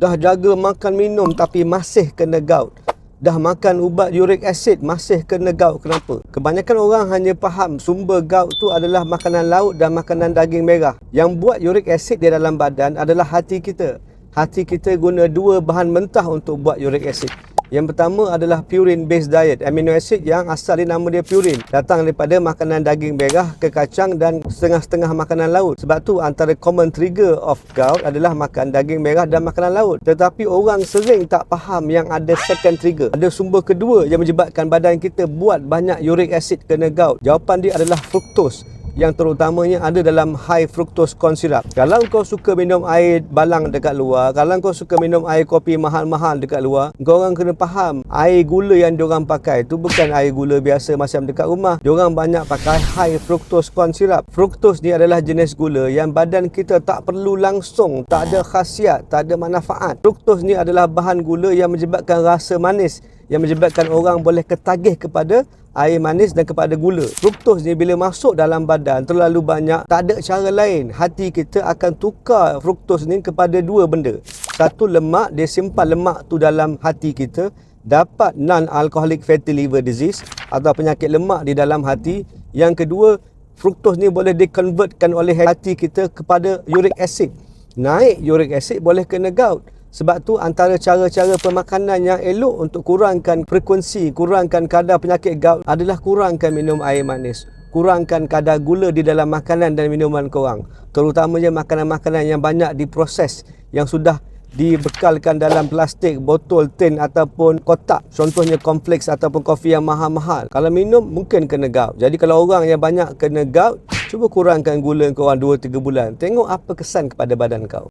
Dah jaga makan minum tapi masih kena gout. Dah makan ubat uric acid masih kena gout. Kenapa? Kebanyakan orang hanya faham sumber gout tu adalah makanan laut dan makanan daging merah. Yang buat uric acid di dalam badan adalah hati kita. Hati kita guna dua bahan mentah untuk buat uric acid. Yang pertama adalah purine based diet. Amino acid yang asal nama dia purine. Datang daripada makanan daging merah ke kacang dan setengah-setengah makanan laut. Sebab tu antara common trigger of gout adalah makan daging merah dan makanan laut. Tetapi orang sering tak faham yang ada second trigger. Ada sumber kedua yang menyebabkan badan kita buat banyak uric acid kena gout. Jawapan dia adalah fructose yang terutamanya ada dalam high fructose corn syrup. Kalau kau suka minum air balang dekat luar, kalau kau suka minum air kopi mahal-mahal dekat luar, kau orang kena faham air gula yang diorang pakai tu bukan air gula biasa macam dekat rumah. Diorang banyak pakai high fructose corn syrup. Fructose ni adalah jenis gula yang badan kita tak perlu langsung, tak ada khasiat, tak ada manfaat. Fructose ni adalah bahan gula yang menyebabkan rasa manis yang menyebabkan orang boleh ketagih kepada air manis dan kepada gula. Fructose ni bila masuk dalam badan terlalu banyak, tak ada cara lain. Hati kita akan tukar fructose ni kepada dua benda. Satu lemak, dia simpan lemak tu dalam hati kita dapat non-alcoholic fatty liver disease atau penyakit lemak di dalam hati. Yang kedua, fructose ni boleh dikonvertkan oleh hati kita kepada uric acid. Naik uric acid boleh kena gout. Sebab tu antara cara-cara pemakanan yang elok untuk kurangkan frekuensi, kurangkan kadar penyakit gout adalah kurangkan minum air manis. Kurangkan kadar gula di dalam makanan dan minuman korang. Terutamanya makanan-makanan yang banyak diproses, yang sudah dibekalkan dalam plastik, botol, tin ataupun kotak. Contohnya kompleks ataupun kopi yang mahal-mahal. Kalau minum mungkin kena gout. Jadi kalau orang yang banyak kena gout, cuba kurangkan gula korang 2-3 bulan. Tengok apa kesan kepada badan kau.